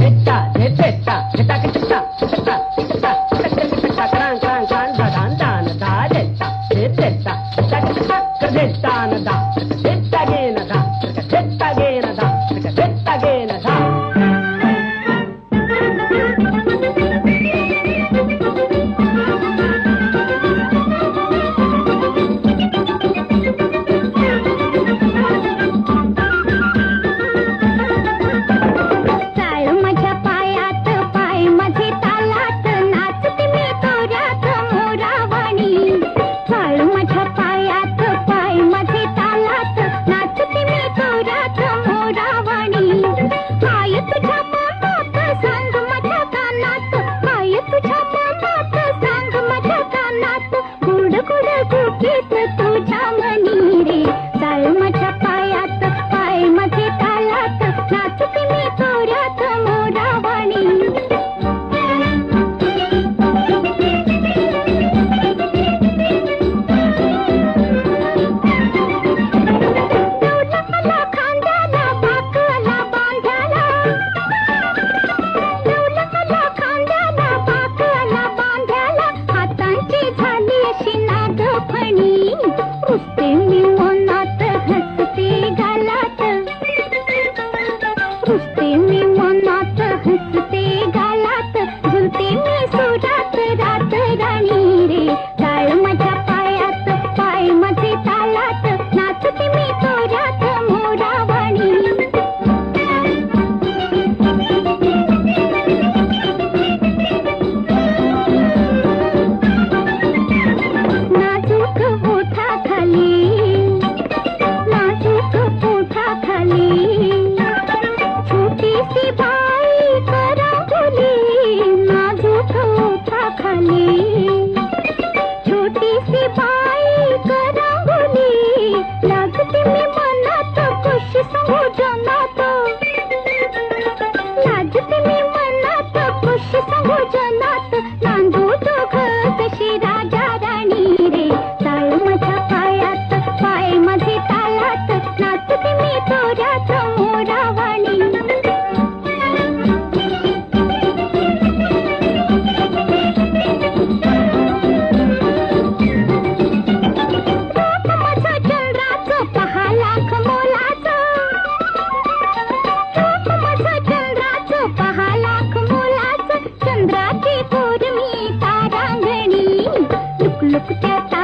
చెట్ట చెట్ట చెట్ట చెట్ట చెట్ట చెట్ట ಕೊಡಗು ಗೀತ நாத்து நான் get